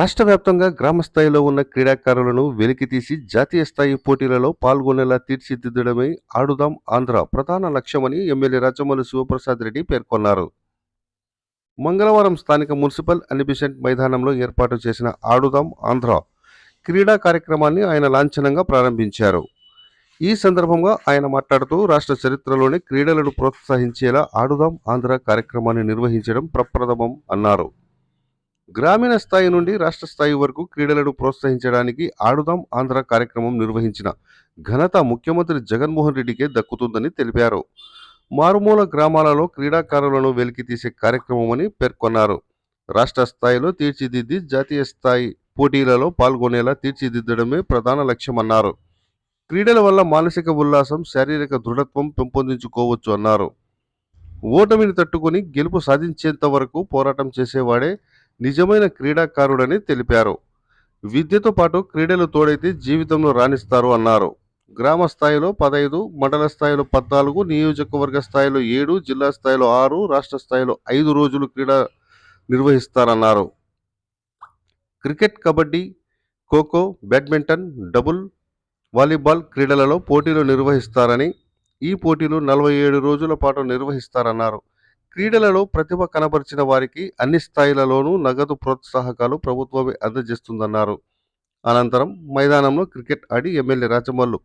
రాష్ట్ర వ్యాప్తంగా గ్రామ స్థాయిలో ఉన్న క్రీడాకారులను వెలికితీసి జాతీయ స్థాయి పోటీలలో పాల్గొనేలా తీర్చిదిద్దడమే ఆడుదాం ఆంధ్ర ప్రధాన లక్ష్యమని ఎమ్మెల్యే రాచమల్లి శివప్రసాద్ రెడ్డి పేర్కొన్నారు. మంగళవారం స్థానిక మున్సిపల్ అనిబిసెంట్ మైదానంలో ఏర్పాటు చేసిన ఆడుదాం ఆంధ్ర క్రీడా కార్యక్రమాన్ని ఆయన లాంఛనంగా ప్రారంభించారు. ఈ సందర్భంగా ఆయన మాట్లాడుతూ రాష్ట్ర చరిత్రలోనే క్రీడలను ప్రోత్సహించేలా ఆడుదాం ఆంధ్ర కార్యక్రమాన్ని నిర్వహించడం ప్రప్రథమం అన్నారు. గ్రామీణ స్థాయి నుండి రాష్ట్ర స్థాయి వరకు క్రీడలను ప్రోత్సహించడానికి ఆడుదాం ఆంధ్ర కార్యక్రమం నిర్వహించిన ఘనత ముఖ్యమంత్రి జగన్మోహన్ రెడ్డికే దక్కుతుందని తెలిపారు. మారుమూల గ్రామాలలో క్రీడాకారులను వెలికితీసే కార్యక్రమమని పేర్కొన్నారు. రాష్ట్ర స్థాయిలో తీర్చిదిద్ది జాతీయ స్థాయి పోటీలలో పాల్గొనేలా తీర్చిదిద్దడమే ప్రధాన లక్ష్యమన్నారు. క్రీడల వల్ల మానసిక ఉల్లాసం శారీరక దృఢత్వం పెంపొందించుకోవచ్చు అన్నారు. ఓటమిని తట్టుకొని గెలుపు సాధించేంత వరకు పోరాటం చేసేవాడే నిజమైన క్రీడాకారుడని తెలిపారు. విద్యతో పాటు క్రీడలు తోడైతే జీవితంలో రాణిస్తారు అన్నారు. గ్రామ స్థాయిలో పదహైదు మండల స్థాయిలో పద్నాలుగు నియోజకవర్గ స్థాయిలో ఏడు జిల్లా స్థాయిలో ఆరు రాష్ట్ర స్థాయిలో ఐదు రోజులు క్రీడ నిర్వహిస్తారన్నారు. Cricket kabaddi kho kho badminton double volleyball క్రీడలలో పోటీలు నిర్వహిస్తారని ఈ పోటీలు నలభై ఏడు రోజుల పాటు నిర్వహిస్తారన్నారు. క్రీడలలో ప్రతిభ కనబరిచిన వారికి అన్ని స్థాయిలలోనూ నగదు ప్రోత్సాహకాలు ప్రభుత్వమే అందజేస్తుందన్నారు. అనంతరం మైదానంలో క్రికెట్ ఆడి ఎమ్మెల్యే రాజమల్లు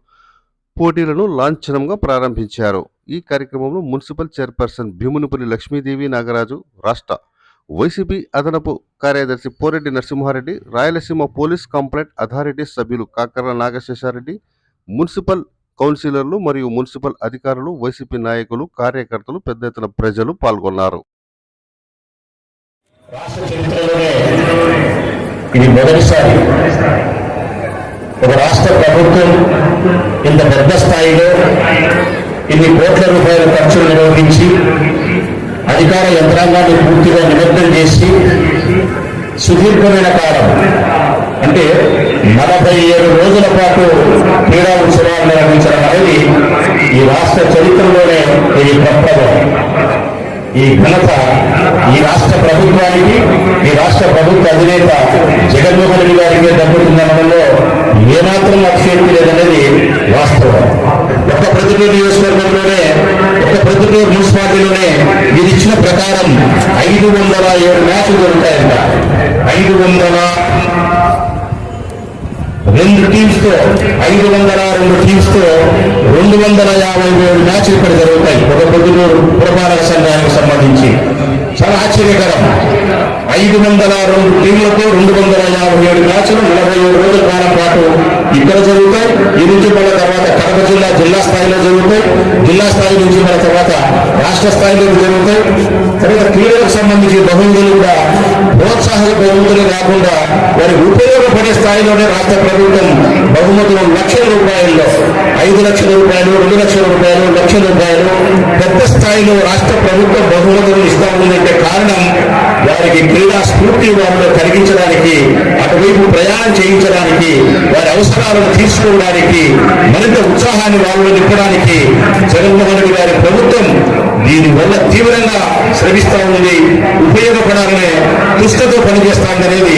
పోటీలను లాంఛనంగా ప్రారంభించారు. ఈ కార్యక్రమంలో మున్సిపల్ చైర్పర్సన్ భీమునిపల్లి లక్ష్మీదేవి నాగరాజు రాష్ట్ర వైసీపీ అదనపు కార్యదర్శి Poreddy Narasimhareddy Rayalaseema police complaint authority సభ్యులు కాకర్ల నాగశేషారెడ్డి మున్సిపల్ కౌన్సిలర్లు మరియు మున్సిపల్ అధికారులు వైసీపీ నాయకులు కార్యకర్తలు పెద్ద ఎత్తున ప్రజలు పాల్గొన్నారు. రాష్ట్ర ఇది మొదటిసారి. ఒక రాష్ట్ర ప్రభుత్వం ఇంత పెద్ద స్థాయిలో ఇన్ని కోట్ల రూపాయల ఖర్చులు నిర్వహించి అధికార యంత్రాంగాన్ని పూర్తిగా నిమగ్నం చేసి సుదీర్ఘమైన కాలం అంటే నలభై ఏడు రోజుల పాటు క్రీడా ఉత్సవాలు నిర్వహించడం అనేది ఈ రాష్ట్ర చరిత్రలోనే ఇది ప్రప్రదం ఈ ఘనత ఈ రాష్ట్ర ప్రభుత్వానికి ఈ రాష్ట్ర ప్రభుత్వ అధినేత జగన్మోహన్ రెడ్డి గారికి దక్కుతుందనడంలో ఏమాత్రం అక్షేపం లేదనేది వాస్తవం. ఒక ప్రతిటూరు నియోజకవర్గంలోనే ఒక ప్రతిటూరు మున్సిపాలిటీలోనే ఇది ఇచ్చిన ప్రకారం ఐదు వందల ఏడు మ్యాచ్లు దొరుకుతాయంట ఐదు వందల రెండు టీమ్స్తో ఐదు వందల రెండు టీమ్స్తో రెండు వందల యాభై వేలు మ్యాచ్లు ఇక్కడ జరుగుతాయి. ఒక పొద్దుటూరు పురపాలక సంఘానికి సంబంధించి. చాలా ఆశ్చర్యకరం. ఐదు వందల రెండు టీంలతో రెండు వందల యాభై ఏడు మ్యాచ్లు నలభై ఏడు రోజుల కాలం పాటు ఇక్కడ జరుగుతాయి. ఈ నుంచి మళ్ళీ తర్వాత కడప జిల్లా జిల్లా స్థాయిలో జరుగుతాయి. జిల్లా స్థాయి నుంచి మన తర్వాత రాష్ట్ర స్థాయిలో జరుగుతాయి. తర్వాత క్రీడలకు సంబంధించి బహుమతులు కూడా ప్రోత్సాహక బహుమతులు కాకుండా వారి ఉపయోగ ఉపయోగపడే స్థాయిలోనే రాష్ట్ర ప్రభుత్వం బహుమతులు లక్షల రూపాయల్లో ఐదు లక్షల రూపాయలు రెండు లక్షల రూపాయలు లక్షల రూపాయలు పెద్ద స్థాయిలో రాష్ట్ర ప్రభుత్వం బహుమతులు ఇస్తా ఉందంటే కారణం వారికి క్రీడా స్ఫూర్తి వారిలో కలిగించడానికి అటువైపు ప్రయాణం చేయించడానికి వారి అవసరాలను తీసుకోవడానికి మరింత ఉత్సాహాన్ని వారిలో నింపడానికి జగన్మోహన్ రెడ్డి గారి ప్రభుత్వం దీనివల్ల తీవ్రంగా శ్రమిస్తా ఉంది ఉపయోగపడాలనే దుష్టతో పనిచేస్తామనేది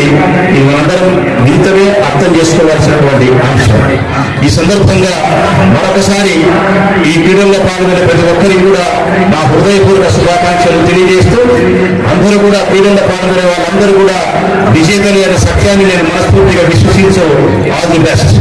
ఈ మనందరం అర్థం చేసుకోవాల్సినటువంటి అంశం. ఈ సందర్భంగా మరొకసారి ఈ క్రీడల్లో పాల్గొనే ప్రతి ఒక్కరికి కూడా నా హృదయపూర్వక శుభాకాంక్షలు తెలియజేస్తూ అందరూ కూడా క్రీడల్లో పాల్గొనే వాళ్ళందరూ కూడా విజేతలు అనే సత్యాన్ని నేను మనస్ఫూర్తిగా విశ్వసించు. All the best.